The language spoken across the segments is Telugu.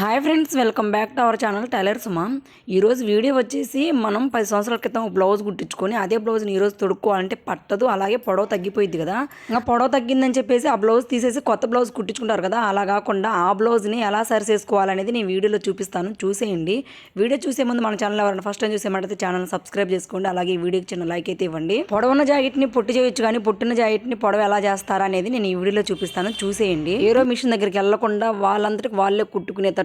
Hi friends welcome back to our channel tailor Suma ఈరోజు వీడియో వచ్చేసి మనం పది సంవత్సరాల క్రితం బ్లౌజ్ కుట్టించుకొని అదే బ్లౌజ్ని ఈరోజు తొడుక్కోవాలంటే పట్టదు అలాగే పొడవ తగ్గిపోయింది కదా. ఇంకా పొడవ తగ్గిందని చెప్పేసి ఆ బ్లౌజ్ తీసేసి కొత్త బ్లౌజ్ కుట్టించుకుంటారు కదా. అలా కాకుండా ఆ బ్లౌజ్ని ఎలా సరి చేసుకోవాలనేది నేను వీడియోలో చూపిస్తాను చూసేయండి. వీడియో చూసే ముందు మన ఛానల్ ఎవరైనా ఫస్ట్ టైం చూసేమంటే ఛానల్ సబ్స్క్రైబ్ చేసుకోండి అలాగే ఈ వీడియోకి చిన్న లైక్ అయితే ఇవ్వండి. పొడవున్న జాకెట్ని పొట్టి చేయొచ్చు కానీ పుట్టిన జాకెట్ని పొడవ ఎలా చేస్తారా అనేది నేను ఈ వీడియోలో చూపిస్తాను చూసేయండి. ఏరో మిషన్ దగ్గరికి వెళ్ళకుండా వాళ్ళంతటికి వాళ్ళే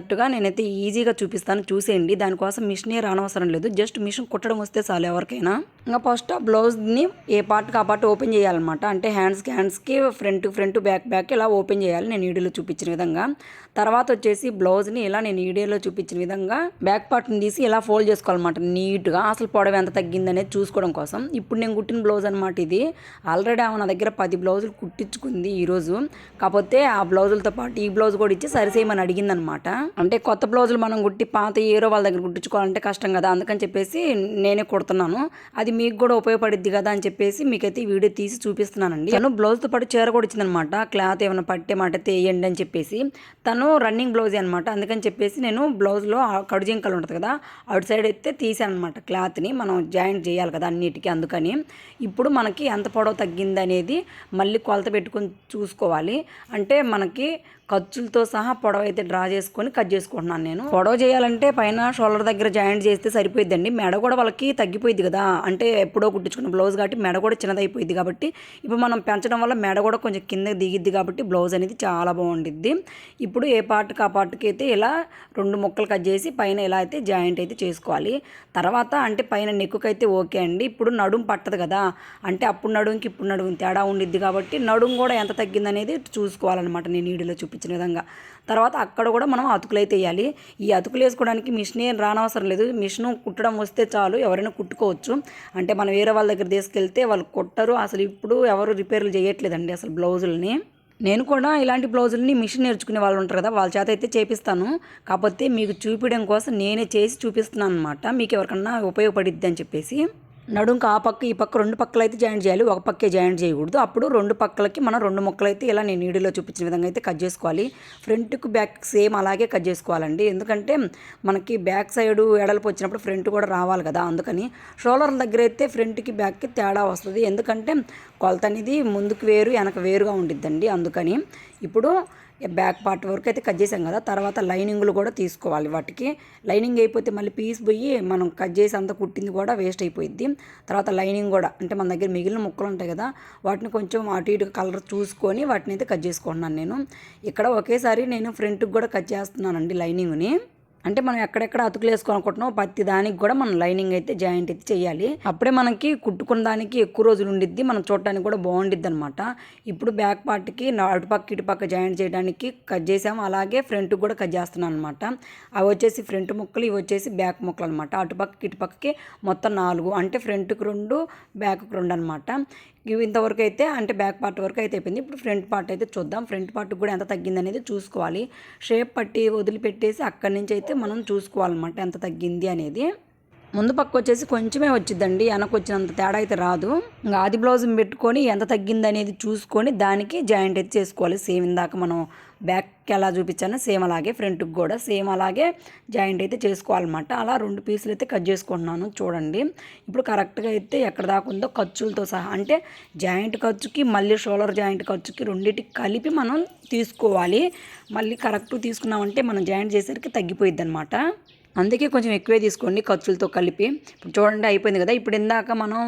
కుట్టుకునేటట్టుగా నేనైతే ఈజీగా చూపిస్తాను. చూసేయండి. దానికోసం మిషనే రానవసరం లేదు. జస్ట్ మిషన్ కుట్టడం వస్తే చాలు ఎవరికైనా. ఇంకా ఫస్ట్ ఆ బ్లౌజ్ని ఏ పార్ట్కి ఆ పార్ట్ ఓపెన్ చేయాలన్నమాట. అంటే హ్యాండ్స్కి హ్యాండ్స్కి ఫ్రంట్ ఫ్రంట్ బ్యాక్ బ్యాక్ ఇలా ఓపెన్ చేయాలి. నేను వీడియోలో చూపించిన విధంగా. తర్వాత వచ్చేసి బ్లౌజ్ని ఇలా నేను వీడియోలో చూపించిన విధంగా బ్యాక్ పార్ట్ని తీసి ఇలా ఫోల్డ్ చేసుకోవాలన్నమాట నీట్గా. అసలు పొడవ ఎంత తగ్గిందనేది చూసుకోవడం కోసం. ఇప్పుడు నేను కుట్టిన బ్లౌజ్ అనమాట ఇది. ఆల్రెడీ ఆమె నా దగ్గర పది బ్లౌజులు కుట్టించుకుంది ఈరోజు. కాకపోతే ఆ బ్లౌజులతో పాటు ఈ బ్లౌజ్ కూడా ఇచ్చి సరిసేయమని అడిగిందనమాట అంటే కొత్త బ్లౌజులు మనం కుట్టి పాత ఏరో వాళ్ళ దగ్గర కుట్టించుకోవాలంటే కష్టం కదా. అందుకని చెప్పేసి నేనే కుడుతున్నాను. అది మీకు కూడా ఉపయోగపడిద్ది కదా అని చెప్పేసి మీకైతే ఈ వీడియో తీసి చూపిస్తున్నానండి. తను బ్లౌజ్తో పాటు చీర కూడా ఇచ్చిందనమాట. క్లాత్ ఏమైనా పట్టే మాట వేయండి అని చెప్పేసి. తను రన్నింగ్ బ్లౌజ్ అనమాట అందుకని చెప్పేసి నేను బ్లౌజ్లో కడుజింకలు ఉంటుంది కదా అవుట్ సైడ్ అయితే తీసాను అనమాట క్లాత్ని. మనం జాయింట్ చేయాలి కదా అన్నిటికీ అందుకని. ఇప్పుడు మనకి ఎంత పొడవు తగ్గింది అనేది మళ్ళీ కొలత పెట్టుకొని చూసుకోవాలి. అంటే మనకి ఖర్చులతో సహా పొడవ అయితే డ్రా చేసుకొని కట్ చేసుకుంటున్నాను నేను. పొడవ చేయాలంటే పైన షోల్డర్ దగ్గర జాయింట్ చేస్తే సరిపోయిద్దండి. మెడ కూడా వాళ్ళకి తగ్గిపోయింది కదా. అంటే ఎప్పుడో కుట్టించుకున్న బ్లౌజ్ కాబట్టి మెడ కూడా చిన్నదైపోయింది కాబట్టి ఇప్పుడు మనం పెంచడం వల్ల మెడ కూడా కొంచెం కింద దిగిద్ది కాబట్టి బ్లౌజ్ అనేది చాలా బాగుండిద్ది. ఇప్పుడు ఏ పార్ట్కి ఆ పార్ట్కి అయితే ఇలా రెండు ముక్కలు కట్ చేసి పైన ఇలా అయితే జాయింట్ అయితే చేసుకోవాలి. తర్వాత అంటే పైన నెక్కుకి అయితే ఓకే అండి. ఇప్పుడు నడుం పట్టదు కదా. అంటే అప్పుడు నడుంకి ఇప్పుడు నడుం తేడా ఉండిద్ది కాబట్టి నడుం కూడా ఎంత తగ్గిందనేది చూసుకోవాలన్నమాట నేను వీడియోలో చూపించిన విధంగా. తర్వాత అక్కడ కూడా మనం అతుకులు అయితే వేయాలి. ఈ అతుకులు వేసుకోవడానికి మిషన్ ఏం రానవసరం లేదు. మిషన్ కుట్టడం వస్తే చాలు ఎవరైనా కుట్టుకోవచ్చు. అంటే మనం వేరే వాళ్ళ దగ్గర తీసుకెళ్తే వాళ్ళు కుట్టరు. అసలు ఇప్పుడు ఎవరు రిపేర్లు చేయట్లేదండి అసలు బ్లౌజుల్ని. నేను కూడా ఇలాంటి బ్లౌజులని మిషన్ నేర్చుకునే వాళ్ళు ఉంటారు కదా వాళ్ళ చేత అయితే చేపిస్తాను. కాకపోతే మీకు చూపించడం కోసం నేనే చేసి చూపిస్తున్నాను అనమాట మీకు ఎవరికన్నా ఉపయోగపడిద్ది అని చెప్పేసి. నడుంకి ఆ పక్క ఈ పక్క రెండు పక్కలు అయితే జాయింట్ చేయాలి ఒక పక్కే జాయింట్ చేయకూడదు. అప్పుడు రెండు పక్కలకి మనం రెండు ముక్కలు అయితే ఇలా నేను నీడిలో చూపించిన విధంగా అయితే కట్ చేసుకోవాలి. ఫ్రంట్కి బ్యాక్ సేమ్ అలాగే కట్ చేసుకోవాలండి. ఎందుకంటే మనకి బ్యాక్ సైడ్ ఎడలపు వచ్చినప్పుడు ఫ్రంట్ కూడా రావాలి కదా అందుకని షోలర్ల దగ్గర అయితే ఫ్రంట్కి బ్యాక్కి తేడా వస్తుంది. ఎందుకంటే కొలత అనేది ముందుకు వేరు వెనక వేరుగా ఉండిద్దండి. అందుకని ఇప్పుడు బ్యాక్ పార్ట్ వరకు అయితే కట్ చేసాం కదా తర్వాత లైనింగ్లు కూడా తీసుకోవాలి వాటికి. లైనింగ్ అయిపోతే మళ్ళీ పీస్ పోయి మనం కట్ చేసి అంత కుట్టింది కూడా వేస్ట్ అయిపోయింది తర్వాత లైనింగ్ కూడా అంటే మన దగ్గర మిగిలిన ముక్కలు ఉంటాయి కదా వాటిని కొంచెం అటు ఇటు కలర్ చూసుకొని వాటిని అయితే కట్ చేసుకుంటున్నాను నేను. ఇక్కడ ఒకేసారి నేను ఫ్రంట్కి కూడా కట్ చేస్తున్నానండి లైనింగ్ని. అంటే మనం ఎక్కడెక్కడ అతుకులు వేసుకోవాలనుకుంటున్నాం ప్రతి దానికి కూడా మనం లైనింగ్ అయితే జాయింట్ అయితే చేయాలి. అప్పుడే మనకి కుట్టుకున్న దానికి ఎక్కువ రోజులు ఉండిద్ది మనం చూడటానికి కూడా బాగుండిద్ది అనమాట ఇప్పుడు బ్యాక్ పార్ట్కి అటుపక్క ఇటుపక్క జాయింట్ చేయడానికి కట్ చేసాము. అలాగే ఫ్రంట్కి కూడా కట్ చేస్తున్నాను అనమాట అవి వచ్చేసి ఫ్రంట్ ముక్కలు ఇవి వచ్చేసి బ్యాక్ ముక్కలు అనమాట అటుపక్క ఇటుపక్కకి మొత్తం నాలుగు అంటే ఫ్రంట్కి రెండు బ్యాక్కి రెండు అనమాట ఇవి ఇంతవరకు అయితే అంటే బ్యాక్ పార్ట్ వరకు అయితే అయిపోయింది. ఇప్పుడు ఫ్రంట్ పార్ట్ అయితే చూద్దాం. ఫ్రంట్ పార్ట్ కూడా ఎంత తగ్గింది అనేది చూసుకోవాలి. షేప్ పట్టి వదిలిపెట్టేసి అక్కడి నుంచి అయితే మనం చూసుకోవాలన్నమాట ఎంత తగ్గింది అనేది. ముందు పక్క వచ్చేసి కొంచెమే వచ్చిందండి వెనక వచ్చినంత తేడా అయితే రాదు. ఇంకా ఆది బ్లౌజ్ పెట్టుకొని ఎంత తగ్గింది అనేది చూసుకొని దానికి జాయింట్ అయితే చేసుకోవాలి. సేమ్ ఇందాక మనం బ్యాక్కి ఎలా చూపించానో సేమ్ అలాగే ఫ్రంట్కి కూడా సేమ్ అలాగే జాయింట్ అయితే చేసుకోవాలన్నమాట. అలా రెండు పీసులు అయితే కట్ చేసుకుంటున్నాను చూడండి. ఇప్పుడు కరెక్ట్గా అయితే ఎక్కడ దాకా ఉందో ఖర్చులతో సహా అంటే జాయింట్ ఖర్చుకి మళ్ళీ షోలర్ జాయింట్ ఖర్చుకి రెండింటికి కలిపి మనం తీసుకోవాలి. మళ్ళీ కరెక్ట్ తీసుకున్నామంటే మనం జాయింట్ చేసరికి తగ్గిపోయిద్ది అనమాట అందుకే కొంచెం ఎక్కువే తీసుకోండి ఖర్చులతో కలిపి. ఇప్పుడు చూడండి అయిపోయింది కదా. ఇప్పుడు ఇందాక మనం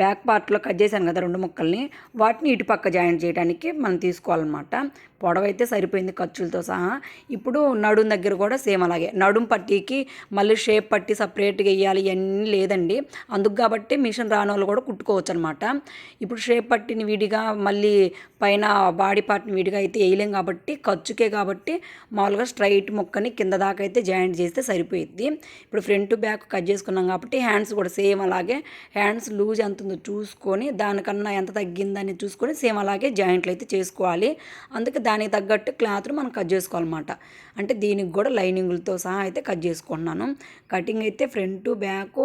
బ్యాక్ పార్ట్లో కట్ చేశాను కదా రెండు ముక్కల్ని. వాటిని ఇటు పక్క జాయింట్ చేయడానికి మనం తీసుకోవాలన్నమాట. పొడవైతే సరిపోయింది ఖర్చులతో సహా. ఇప్పుడు నడుం దగ్గర కూడా సేమ్ అలాగే. నడుం పట్టీకి మళ్ళీ షేప్ పట్టి సపరేట్గా వేయాలి ఇవన్నీ లేదండి. అందుకు కాబట్టి మిషన్ రాని వాళ్ళు కూడా కుట్టుకోవచ్చు అనమాట ఇప్పుడు షేప్ పట్టిని విడిగా మళ్ళీ పైన బాడీ పార్ట్ని విడిగా అయితే వేయలేం కాబట్టి ఖర్చుకే కాబట్టి మామూలుగా స్ట్రైట్ ముక్కని కింద దాకా అయితే జాయింట్ చేస్తే సరిపోయింది. సరిపోయిద్ది ఇప్పుడు ఫ్రంట్ బ్యాక్ కట్ చేసుకున్నాం కాబట్టి హ్యాండ్స్ కూడా సేమ్ అలాగే హ్యాండ్స్ లూజ్ ఎంత ఉందో చూసుకొని దానికన్నా ఎంత తగ్గిందని చూసుకొని సేమ్ అలాగే జాయింట్లు అయితే చేసుకోవాలి. అందుకే దానికి తగ్గట్టు క్లాత్ను మనం కట్ చేసుకోవాలన్నమాట. అంటే దీనికి కూడా లైనింగులతో సహా అయితే కట్ చేసుకుంటున్నాను. కటింగ్ అయితే ఫ్రంట్ బ్యాక్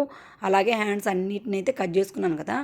అలాగే హ్యాండ్స్ అన్నిటిని అయితే కట్ చేసుకున్నాను కదా.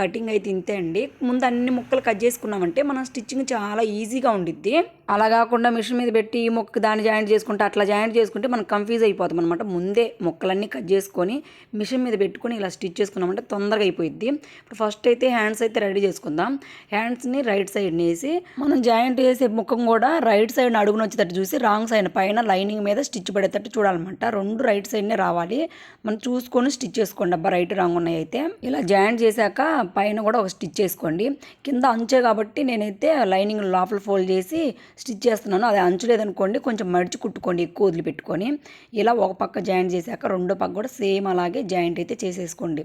కటింగ్ అయితే ఇంతే అండి. ముందు అన్ని ముక్కలు కట్ చేసుకున్నామంటే మనం స్టిచ్చింగ్ చాలా ఈజీగా ఉండిద్ది. అలా కాకుండా మిషన్ మీద పెట్టి ఈ మొక్క దాన్ని జాయింట్ చేసుకుంటే అట్లా జాయింట్ చేసుకుంటే మనం కన్ఫ్యూజ్ అయిపోతాం అనమాట ముందే ముక్కలన్నీ కట్ చేసుకొని మిషన్ మీద పెట్టుకొని ఇలా స్టిచ్ చేసుకున్నామంటే తొందరగా అయిపోయిద్ది. ఇప్పుడు ఫస్ట్ అయితే హ్యాండ్స్ అయితే రెడీ చేసుకుందాం. హ్యాండ్స్ని రైట్ సైడ్ వేసి మనం జాయింట్ చేసే ముఖం కూడా రైట్ సైడ్ అడుగున వచ్చేటట్టు చూసి రాంగ్ సైడ్ పైన లైనింగ్ మీద స్టిచ్ పడేటట్టు చూడాలన్నమాట. రెండు రైట్ సైడ్నే రావాలి. మనం చూసుకొని స్టిచ్ చేసుకోండి. అబ్బా రైట్ రాంగ్ ఉన్నాయి అయితే. ఇలా జాయింట్ చేశాక పైన కూడా ఒక స్టిచ్ చేసుకోండి. కింద అంచే కాబట్టి నేనైతే లైనింగ్ లోపల ఫోల్డ్ చేసి స్టిచ్ చేస్తున్నాను. అది అంచు లేదనుకోండి కొంచెం మడిచి కుట్టుకోండి ఎక్కువ వదిలిపెట్టుకొని. ఇలా ఒక పక్క పక్క జాయింట్ చేశాక రెండో పక్క కూడా సేమ్ అలాగే జాయింట్ అయితే చేసేసుకోండి.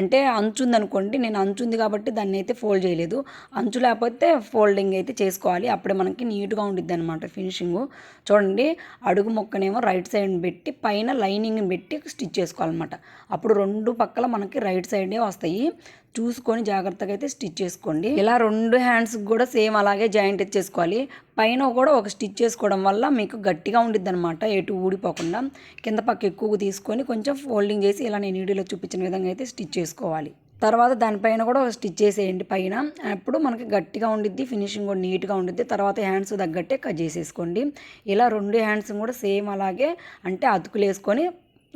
అంటే అంచు ఉందనుకోండి నేను అంచుంది కాబట్టి దాన్ని అయితే ఫోల్డ్ చేయలేదు. అంచు లేకపోతే ఫోల్డింగ్ అయితే చేసుకోవాలి. అప్పుడే మనకి నీట్గా ఉండిద్ది అనమాట ఫినిషింగ్. చూడండి అడుగు మొక్కనేమో రైట్ సైడ్ పెట్టి పైన లైనింగ్ పెట్టి స్టిచ్ చేసుకోవాలన్నమాట. అప్పుడు రెండు పక్కల మనకి రైట్ సైడే వస్తాయి. చూసుకొని జాగ్రత్తగా అయితే స్టిచ్ చేసుకోండి. ఇలా రెండు హ్యాండ్స్ కూడా సేమ్ అలాగే జాయింట్ చేసుకోవాలి. పైన కూడా ఒక స్టిచ్ చేసుకోవడం వల్ల మీకు గట్టిగా ఉండిద్ది అనమాట ఎటు ఊడిపోకుండా. కింద పక్క ఎక్కువ తీసుకొని కొంచెం ఫోల్డింగ్ చేసి ఇలా నేను వీడియోలో చూపించిన విధంగా అయితే స్టిచ్ చేసుకోవాలి. తర్వాత దానిపైన కూడా ఒక స్టిచ్ చేసేయండి పైన. అప్పుడు మనకి గట్టిగా ఉండిద్ది ఫినిషింగ్ కూడా నీట్గా ఉండిద్ది. తర్వాత హ్యాండ్స్ తగ్గట్టే కట్ చేసేసుకోండి. ఇలా రెండు హ్యాండ్స్ కూడా సేమ్ అలాగే అంటే అతుకులు వేసుకొని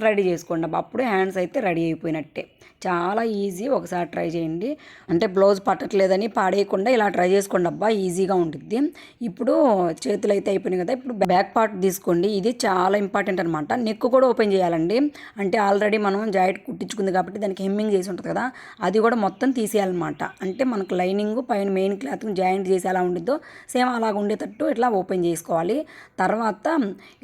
రెడీ చేసుకోండి. అప్పుడు హ్యాండ్స్ అయితే రెడీ అయిపోయినట్టే. చాలా ఈజీ ఒకసారి ట్రై చేయండి. అంటే బ్లౌజ్ పట్టట్లేదని పాడేయకుండా ఇలా ట్రై చేసుకోండి. అబ్బా ఈజీగా ఉంటుంది ఇప్పుడు చేతులు అయితే అయిపోయినాయి కదా ఇప్పుడు బ్యాక్ పార్ట్ తీసుకోండి. ఇది చాలా ఇంపార్టెంట్ అనమాట నెక్ కూడా ఓపెన్ చేయాలండి. అంటే ఆల్రెడీ మనం జాయింట్ కుట్టించుకుంది కాబట్టి దానికి హెమ్మింగ్ చేసి ఉంటుంది కదా అది కూడా మొత్తం తీసేయాలన్నమాట. అంటే మనకు లైనింగ్ పైన మెయిన్ క్లాత్ జాయింట్ చేసి ఎలా ఉండిద్దో సేమ్ అలాగ ఉండేటట్టు ఇట్లా ఓపెన్ చేసుకోవాలి. తర్వాత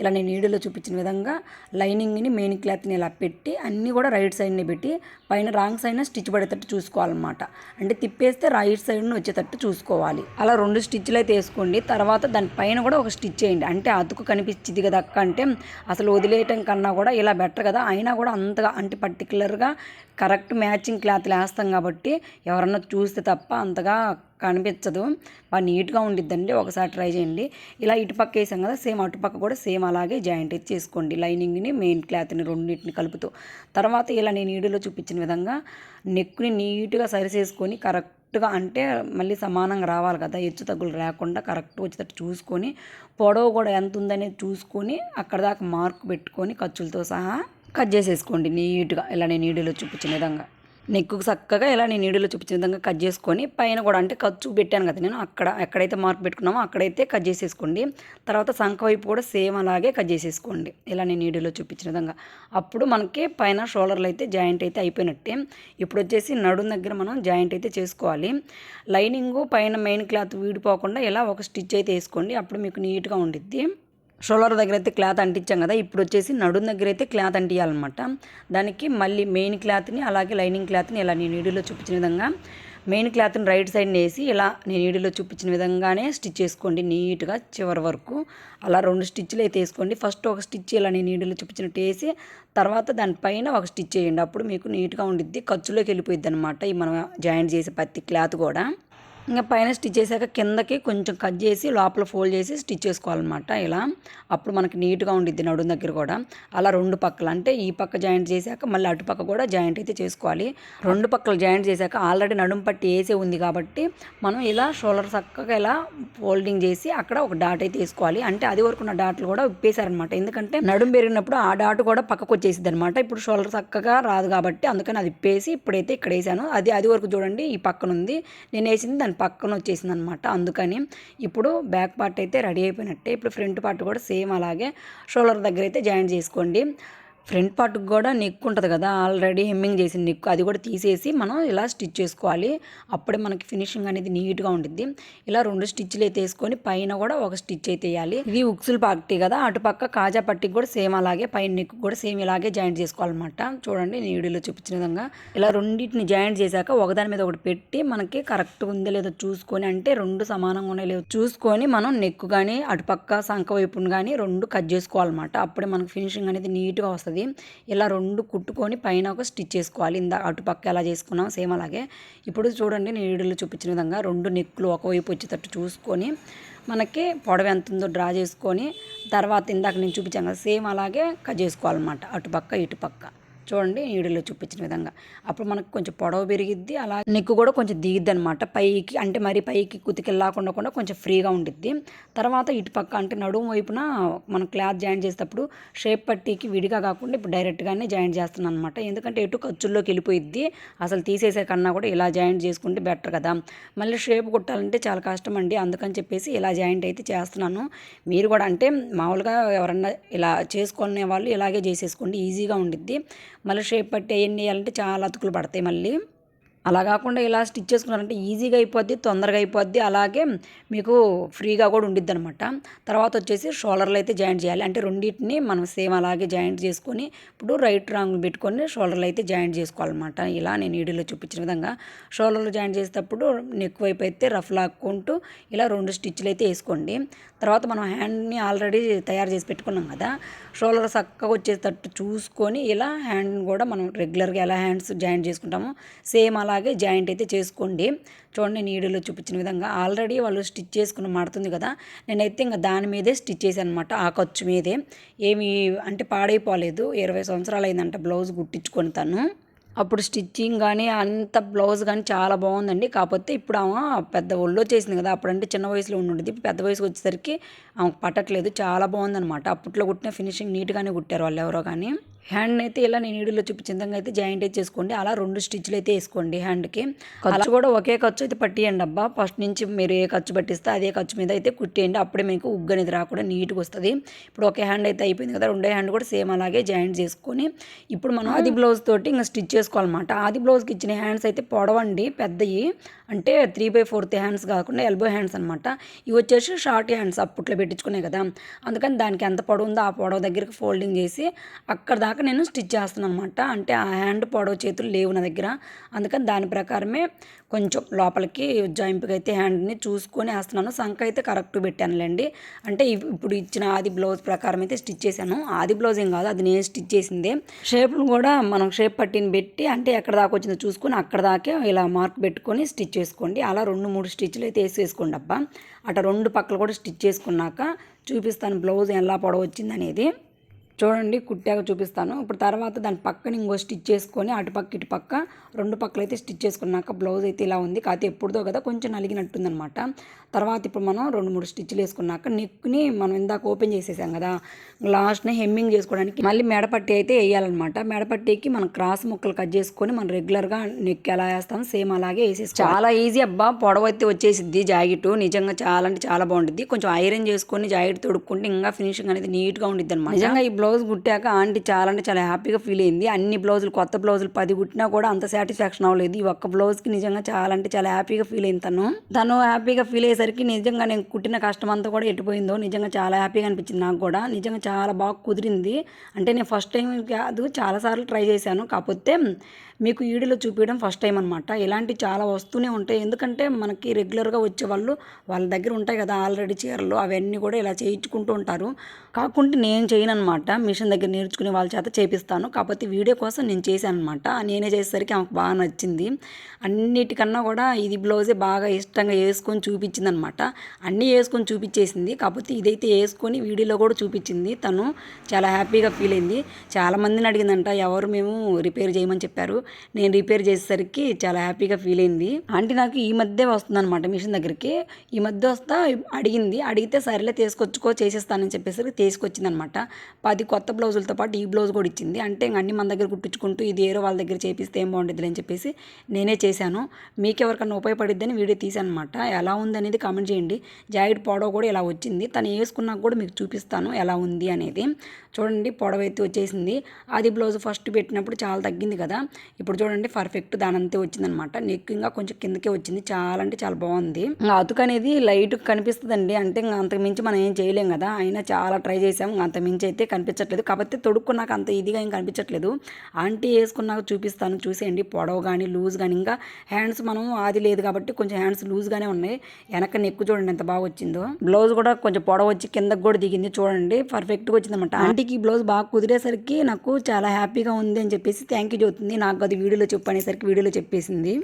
ఇలా నేను వీడియోలో చూపించిన విధంగా లైనింగ్ని మెయిన్ క్లాత్ని ఇలా పెట్టి అన్నీ కూడా రైట్ సైడ్ని పెట్టి పైన రాంగ్ సైడ్ స్టిచ్ పడేటట్టు చూసుకోవాలన్నమాట. అంటే తిప్పేస్తే రైట్ సైడ్ను వచ్చేటట్టు చూసుకోవాలి. అలా రెండు స్టిచ్లు అయితే వేసుకోండి. తర్వాత దానిపైన కూడా ఒక స్టిచ్ చేయండి. అంటే అతుకు కనిపించింది కదా అక్క అంటే అసలు వదిలేయటం కన్నా కూడా ఇలా బెటర్ కదా. అయినా కూడా అంతగా అంటే పర్టికులర్గా కరెక్ట్ మ్యాచింగ్ క్లాత్లు వేస్తాం కాబట్టి ఎవరన్నా చూస్తే తప్ప అంతగా కనిపించదు. బాగా నీట్గా ఉండిద్దండి. ఒకసారి ట్రై చేయండి. ఇలా ఇటుపక్క వేసాం కదా సేమ్ అటుపక్క కూడా సేమ్ అలాగే జాయింట్ చేసుకోండి. లైనింగ్ని మెయిన్ క్లాత్ని రెండింటిని కలుపుతూ. తర్వాత ఇలా నేను వీడియోలో చూపించిన విధంగా నెక్ని నీట్గా సరిచేసుకొని కరెక్ట్గా అంటే మళ్ళీ సమానంగా రావాలి కదా హెచ్చు తగ్గులు రాకుండా కరెక్ట్ వచ్చేటట్టు చూసుకొని పొడవు కూడా ఎంత ఉందనేది చూసుకొని అక్కడ దాకా మార్క్ పెట్టుకొని ఖర్చులతో సహా కట్ చేసేసుకోండి నీట్గా. ఇలా నేను వీడియోలో చూపించిన విధంగా. నెక్కు చక్కగా ఇలా నేను నీడిలో చూపించిన విధంగా కట్ చేసుకొని పైన కూడా అంటే ఖర్చు పెట్టాను కదా నేను అక్కడ ఎక్కడైతే మార్క్ పెట్టుకున్నామో అక్కడైతే కట్ చేసేసుకోండి. తర్వాత సంఖ వైపు కూడా సేమ్ అలాగే కట్ చేసేసుకోండి. ఇలా నేను నీడిలో చూపించిన విధంగా. అప్పుడు మనకి పైన షోల్డర్లు అయితే జాయింట్ అయితే అయిపోయినట్టే. ఇప్పుడు వచ్చేసి నడుం దగ్గర మనం జాయింట్ అయితే చేసుకోవాలి. లైనింగ్ పైన మెయిన్ క్లాత్ వీడిపోకుండా ఇలా ఒక స్టిచ్ అయితే వేసుకోండి. అప్పుడు మీకు నీట్గా ఉండిద్ది. షోల్డర్ దగ్గర అయితే క్లాత్ అంటించాం కదా ఇప్పుడు వచ్చేసి నడుం దగ్గర అయితే క్లాత్ అంటియాలన్నమాట. దానికి మళ్ళీ మెయిన్ క్లాత్ని అలాగే లైనింగ్ క్లాత్ని ఇలా నేను వీడియోలో చూపించిన విధంగా మెయిన్ క్లాత్ని రైట్ సైడ్ వేసి ఇలా నేను వీడియోలో చూపించిన విధంగానే స్టిచ్ చేసుకోండి నీట్గా చివరి వరకు. అలా రెండు స్టిచ్లు అయితే వేసుకోండి. ఫస్ట్ ఒక స్టిచ్ ఇలా నేను వీడియోలో చూపించినట్టు వేసి తర్వాత దానిపైన ఒక స్టిచ్ చేయండి అప్పుడు మీకు నీట్గా ఉండిద్ది ఖర్చులోకి వెళ్ళిపోయిద్ది అనమాట ఈ మనం జాయింట్ చేసే పత్తి క్లాత్ కూడా. ఇంకా పైన స్టిచ్ చేశాక కిందకి కొంచెం కట్ చేసి లోపల ఫోల్డ్ చేసి స్టిచ్ చేసుకోవాలన్నమాట. ఇలా అప్పుడు మనకి నీట్గా ఉండిద్ది నడుం దగ్గర కూడా. అలా రెండు పక్కలు అంటే ఈ పక్క జాయింట్ చేశాక మళ్ళీ అటు పక్క కూడా జాయింట్ అయితే చేసుకోవాలి. రెండు పక్కలు జాయింట్ చేశాక ఆల్రెడీ నడుం పట్టి వేసే ఉంది కాబట్టి మనం ఇలా షోల్డర్ చక్కగా ఇలా ఫోల్డింగ్ చేసి అక్కడ ఒక డాట్ అయితే వేసుకోవాలి. అంటే అది వరకు ఉన్న డాట్లు కూడా విప్పేశారనమాట ఎందుకంటే నడుం పెరిగినప్పుడు ఆ డాట్ కూడా పక్కకు వచ్చేసింది అనమాట ఇప్పుడు షోల్డర్ చక్కగా రాదు కాబట్టి అందుకని అది ఇప్పేసి ఇప్పుడైతే ఇక్కడ వేసాను. అది అది వరకు చూడండి ఈ పక్కన ఉంది. నేను వేసింది దాని పక్కన వచ్చేసింది అనమాట అందుకని ఇప్పుడు బ్యాక్ పార్ట్ అయితే రెడీ అయిపోయినట్టే. ఇప్పుడు ఫ్రంట్ పార్ట్ కూడా సేమ్ అలాగే షోల్డర్ దగ్గర అయితే జాయిన్ చేసుకోండి. ఫ్రంట్ పార్ట్కి కూడా నెక్ ఉంటుంది కదా ఆల్రెడీ హెమ్మింగ్ చేసిన నెక్ అది కూడా తీసేసి మనం ఇలా స్టిచ్ చేసుకోవాలి. అప్పుడే మనకి ఫినిషింగ్ అనేది నీట్గా ఉంటుంది ఇలా రెండు స్టిచ్లు అయితే వేసుకొని పైన కూడా ఒక స్టిచ్ అయితే వేయాలి. ఇది ఉక్సులు పట్టి కదా అటుపక్క కాజా పట్టికి కూడా సేమ్ అలాగే పైన నెక్ కూడా సేమ్ ఇలాగే జాయింట్ చేసుకోవాలన్నమాట. చూడండి నేను వీడియోలో చూపించిన విధంగా. ఇలా రెండింటిని జాయింట్ చేశాక ఒకదాని మీద ఒకటి పెట్టి మనకి కరెక్ట్గా ఉందో లేదో చూసుకొని అంటే రెండు సమానంగా ఉన్నాయో లేదో చూసుకొని మనం నెక్ కానీ అటుపక్క సంఖ వైపును కానీ రెండు కట్ చేసుకోవాలన్నమాట. అప్పుడే మనకి ఫినిషింగ్ అనేది నీట్గా వస్తుంది. వస్తుంది. ఇలా రెండు కుట్టుకొని పైన ఒక స్టిచ్ చేసుకోవాలి. ఇందా అటుపక్క ఎలా చేసుకున్నాం సేమ్ అలాగే. ఇప్పుడు చూడండి నేను వీడియోలో చూపించిన విధంగా రెండు నెక్కులు ఒకవైపు వచ్చేటట్టు చూసుకొని మనకి పొడవ ఎంత ఉందో డ్రా చేసుకొని తర్వాత ఇందాక నేను చూపించాను కదా సేమ్ అలాగే కట్ చేసుకోవాలన్నమాట. అటుపక్క ఇటుపక్క. చూడండి నీడలో చూపించిన విధంగా. అప్పుడు మనకు కొంచెం పొడవు పెరిగిద్ది అలా నెక్కు కూడా కొంచెం దిగిద్ది అనమాట పైకి అంటే మరి పైకి కుతికెళ్ళకుండా కూడా కొంచెం ఫ్రీగా ఉండిద్ది. తర్వాత ఇటుపక్క అంటే నడుము వైపున మనం క్లాత్ జాయిన్ చేసేటప్పుడు షేప్ పట్టీకి విడిగా కాకుండా ఇప్పుడు డైరెక్ట్గానే జాయిన్ చేస్తున్నాను అనమాట ఎందుకంటే ఎటు ఖర్చుల్లోకి వెళ్ళిపోయిద్ది అసలు తీసేసే కన్నా కూడా ఇలా జాయింట్ చేసుకుంటే బెటర్ కదా. మళ్ళీ షేప్ కుట్టాలంటే చాలా కష్టం అండి. అందుకని చెప్పేసి ఇలా జాయింట్ అయితే చేస్తున్నాను. మీరు కూడా అంటే మామూలుగా ఎవరన్నా ఇలా చేసుకునే వాళ్ళు ఇలాగే చేసేసుకోండి ఈజీగా ఉండిద్ది. మళ్ళీ షేప్ పట్టి అవన్నీ వేయాలంటే చాలా అతుకులు పడతాయి మళ్ళీ. అలా కాకుండా ఇలా స్టిచ్ చేసుకున్నారంటే ఈజీగా అయిపోద్ది తొందరగా అయిపోద్ది. అలాగే మీకు ఫ్రీగా కూడా ఉండిద్ది అనమాట తర్వాత వచ్చేసి షోల్డర్లు అయితే జాయింట్ చేయాలి. అంటే రెండింటిని మనం సేమ్ అలాగే జాయింట్ చేసుకొని ఇప్పుడు రైట్ రాంగ్ పెట్టుకొని షోల్డర్లు అయితే జాయింట్ చేసుకోవాలన్నమాట. ఇలా నేను వీడియోలో చూపించిన విధంగా షోల్డర్లు జాయింట్ చేసేటప్పుడు నెక్ వైపు అయితే రఫ్ లాక్కుంటూ ఇలా రెండు స్టిచ్లు అయితే వేసుకోండి. తర్వాత మనం హ్యాండ్ని ఆల్రెడీ తయారు చేసి పెట్టుకున్నాం కదా షోల్డర్ చక్కగా వచ్చేటట్టు చూసుకొని ఇలా హ్యాండ్ కూడా మనం రెగ్యులర్గా ఎలా హ్యాండ్స్ జాయింట్ చేసుకుంటామో సేమ్ అలా అలాగే జాయింట్ అయితే చేసుకోండి. చూడండి నేను వీడియోలో చూపించిన విధంగా ఆల్రెడీ వాళ్ళు స్టిచ్ చేసుకుని మాడుతుంది కదా. నేనైతే ఇంకా దాని మీదే స్టిచ్ చేశాను అనమాట ఆ ఖర్చు మీదే. ఏమి అంటే పాడైపోలేదు ఇరవై సంవత్సరాలు అయిందంట బ్లౌజ్ కుట్టించుకొని తను. అప్పుడు స్టిచ్చింగ్ కానీ అంత బ్లౌజ్ కానీ చాలా బాగుందండి. కాకపోతే ఇప్పుడు ఆమె పెద్ద ఒళ్ళో చేసింది కదా అప్పుడంటే చిన్న వయసులో ఉండి పెద్ద వయసుకి వచ్చేసరికి ఆమెకు పట్టట్లేదు చాలా బాగుందనమాట అప్పట్లో కుట్టిన ఫినిషింగ్ నీట్గానే కుట్టారు వాళ్ళు ఎవరో కానీ. హ్యాండ్ అయితే ఇలా నేను వీడియోలో చూపించిన విధంగా అయితే జాయింట్ అయితే చేసుకోండి. అలా రెండు స్టిచ్లు అయితే వేసుకోండి హ్యాండ్కి. ఖర్చు కూడా ఒకే ఖర్చు అయితే పట్టియండి అబ్బా. ఫస్ట్ నుంచి మీరు ఏ ఖర్చు పట్టిస్తే అదే ఖర్చు మీద అయితే కుట్టేయండి. అప్పుడే మీకు ఉగ్గు అనేది రాకుండా నీట్గా వస్తుంది. ఇప్పుడు ఒకే హ్యాండ్ అయితే అయిపోయింది కదా రెండో హ్యాండ్ కూడా సేమ్ అలాగే జాయింట్ చేసుకొని ఇప్పుడు మనం ఆది బ్లౌజ్ తోటి ఇంకా స్టిచ్ చేసుకోవాలన్నమాట. ఆది బ్లౌజ్కి ఇచ్చిన హ్యాండ్స్ అయితే పొడవండి పెద్దవి అంటే త్రీ బై ఫోర్త్ హ్యాండ్స్ కాకుండా ఎల్బో హ్యాండ్స్ అనమాట ఇవి వచ్చేసి షార్ట్ హ్యాండ్స్ అప్పట్లో పెట్టించుకునే కదా. అందుకని దానికి ఎంత పొడవు ఉందో ఆ పొడవు దగ్గరికి ఫోల్డింగ్ చేసి అక్కడ దాకా నేను స్టిచ్ చేస్తున్నాను అనమాట అంటే ఆ హ్యాండ్ పొడవు చేతులు లేవు నా దగ్గర. అందుకని దాని ప్రకారమే కొంచెం లోపలికి జాయింపుకి అయితే హ్యాండ్ని చూసుకొని వేస్తున్నాను. సంఖ అయితే కరెక్ట్ పెట్టానులేండి. అంటే ఇప్పుడు ఇచ్చిన ఆది బ్లౌజ్ ప్రకారం అయితే స్టిచ్ చేశాను. ఆది బ్లౌజ్ ఏం కాదు అది నేను స్టిచ్ చేసిందే. షేప్ను కూడా మనం షేప్ పట్టిని పెట్టి అంటే ఎక్కడ దాకా వచ్చిందో చూసుకొని అక్కడ దాకే ఇలా మార్క్ పెట్టుకొని స్టిచ్ చేసుకోండి. అలా రెండు మూడు స్టిచ్లు అయితే వేసేసుకోండి అబ్బా. అట్లా రెండు పక్కలు కూడా స్టిచ్ చేసుకున్నాక చూపిస్తాను బ్లౌజ్ ఎలా పొడవు వచ్చింది అనేది చూడండి కుట్టాక చూపిస్తాను. ఇప్పుడు తర్వాత దాని పక్కన ఇంకో స్టిచ్ చేసుకొని అటు పక్క ఇటు పక్క రెండు పక్కలు అయితే స్టిచ్ చేసుకున్నాక బ్లౌజ్ అయితే ఇలా ఉంది. కాకపోతే ఎప్పుడుదో కదా కొంచెం నలిగినట్టుందనమాట తర్వాత ఇప్పుడు మనం రెండు మూడు స్టిచ్లు వేసుకున్నాక నెక్ని మనం ఇందాక ఓపెన్ చేసేసాం కదా లాస్ట్ని హెమ్మింగ్ చేసుకోవడానికి మళ్ళీ మెడపట్టి అయితే వేయాలన్నమాట. మెడపట్టికి మనం క్రాస్ ముక్కలు కట్ చేసుకొని మనం రెగ్యులర్గా నెక్ ఎలా వేస్తాం. సేమ్ అలాగే వేసేసి చాలా ఈజీ అబ్బా పొడవ అయితే వచ్చేసిద్ది జాకెట్ నిజంగా చాలా అంటే చాలా బాగుంటుంది కొంచెం ఐరన్ చేసుకొని జాకెట్ తొడుక్కుంటే ఇంకా ఫినిషింగ్ అనేది నీట్గా ఉండిద్ది అనమాట నిజంగా ఈ బ్లౌజ్ కుట్టాక ఆంటీ చాలా అంటే చాలా హ్యాపీగా ఫీల్ అయింది. అన్ని బ్లౌజులు కొత్త బ్లౌజులు పది కుట్టినా కూడా అంత సాటిస్ఫాక్షన్ అవ్వలేదు. ఈ ఒక్క బ్లౌజ్కి నిజంగా చాలా అంటే చాలా హ్యాపీగా ఫీల్ అయింది తను. తను హ్యాపీగా ఫీల్ అయ్యేసరికి నిజంగా నేను కుట్టిన కష్టం అంతా కూడా ఎట్టిపోయిందో నిజంగా చాలా హ్యాపీగా అనిపించింది నాకు కూడా. నిజంగా చాలా బాగా కుదిరింది. అంటే నేను ఫస్ట్ టైం కాదు చాలాసార్లు ట్రై చేశాను. కాకపోతే మీకు ఈడీలో చూపించడం ఫస్ట్ టైం అనమాట ఇలాంటి చాలా వస్తూనే ఉంటాయి. ఎందుకంటే మనకి రెగ్యులర్గా వచ్చే వాళ్ళు వాళ్ళ దగ్గర ఉంటాయి కదా ఆల్రెడీ చీరలు. అవన్నీ కూడా ఇలా చేయించుకుంటూ ఉంటారు. కాకుంటే నేను చేయను అనమాట మిషన్ దగ్గర నేర్చుకునే వాళ్ళ చేత చేపిస్తాను. కాకపోతే వీడియో కోసం నేను చేశాను అనమాట నేనే చేసేసరికి ఆమెకు బాగా నచ్చింది. అన్నిటికన్నా కూడా ఇది బ్లౌజే బాగా ఇష్టంగా వేసుకొని చూపించింది అనమాట అన్నీ వేసుకొని చూపించేసింది. కాకపోతే ఇదైతే వేసుకొని వీడియోలో కూడా చూపించింది. తను చాలా హ్యాపీగా ఫీల్ అయింది. చాలా మందిని అడిగిందంట ఎవరు మేము రిపేర్ చేయమని చెప్పారు? నేను రిపేర్ చేసేసరికి చాలా హ్యాపీగా ఫీల్ అయింది. ఆంటీ నాకు ఈ మధ్య వస్తుందన్నమాట మిషన్ దగ్గరికి. ఈ మధ్య వస్తా అడిగింది. అడిగితే సరేలే తీసుకొచ్చుకో చేసేస్తానని చెప్పేసరికి తీసుకొచ్చింది అనమాట అది కొత్త బ్లౌజులతో పాటు ఈ బ్లౌజ్ కూడా ఇచ్చింది. అంటే ఇంక అన్ని మన దగ్గర కుట్టించుకుంటూ ఇది ఏరో వాళ్ళ దగ్గర చేపిస్తే ఏం బాగుంటుంది అని చెప్పేసి నేనే చేశాను. మీకు ఎవరికన్నా ఉపయోగపడిద్దని వీడియో తీసాను అనమాట ఎలా ఉంది అనేది కామెంట్ చేయండి. జాకెట్ పొడవ కూడా ఇలా వచ్చింది. తను వేసుకున్నాక కూడా మీకు చూపిస్తాను ఎలా ఉంది అనేది. చూడండి పొడవ అయితే వచ్చేసింది. అది బ్లౌజ్ ఫస్ట్ పెట్టినప్పుడు చాలా తగ్గింది కదా. ఇప్పుడు చూడండి పర్ఫెక్ట్ దానంతే వచ్చిందనమాట నెక్ ఇంకా కొంచెం కిందకే వచ్చింది. చాలా అంటే చాలా బాగుంది. ఇంకా అతుకు అనేది లైట్ కనిపిస్తుందండి. అంటే ఇంకా అంతకు మించి మనం ఏం చేయలేం కదా. అయినా చాలా ట్రై చేసాం అంత మించి అయితే కనిపిస్తుంది అనిపించట్లేదు కాకపోతే తొడుక్కున్నాక అంత ఇదిగా ఏం కనిపించట్లేదు. ఆంటీ వేసుకున్నాక చూపిస్తాను. చూసేయండి. పొడవు కానీ లూజ్ కానీ ఇంకా హ్యాండ్స్ మనం ఆది లేదు కాబట్టి కొంచెం హ్యాండ్స్ లూజ్గానే ఉన్నాయి. వెనక నెక్కు చూడండి ఎంత బాగా వచ్చిందో. బ్లౌజ్ కూడా కొంచెం పొడవు వచ్చి కిందకు కూడా దిగింది చూడండి. పర్ఫెక్ట్గా వచ్చిందన్నమాట. ఆంటీకి బ్లౌజ్ బాగా కుదిరేసరికి నాకు చాలా హ్యాపీగా ఉంది అని చెప్పేసి థ్యాంక్ యూ చెబుతుంది. నాకు అది వీడియోలో చెప్పు అనేసరికి వీడియోలో చెప్పేసింది.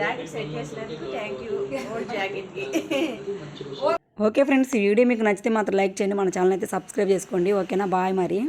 జాకెట్ సెట్ చేసినందుకు థ్యాంక్ యూ ఓల్డ్ జాకెట్కి ఓకే ఫ్రెండ్స్ ఈ వీడియో మీకు నచ్చితే మాత్రం లైక్ చేయండి మన ఛానల్ అయితే సబ్స్క్రైబ్ చేసుకోండి. ఓకేనా? బాయ్ మరి.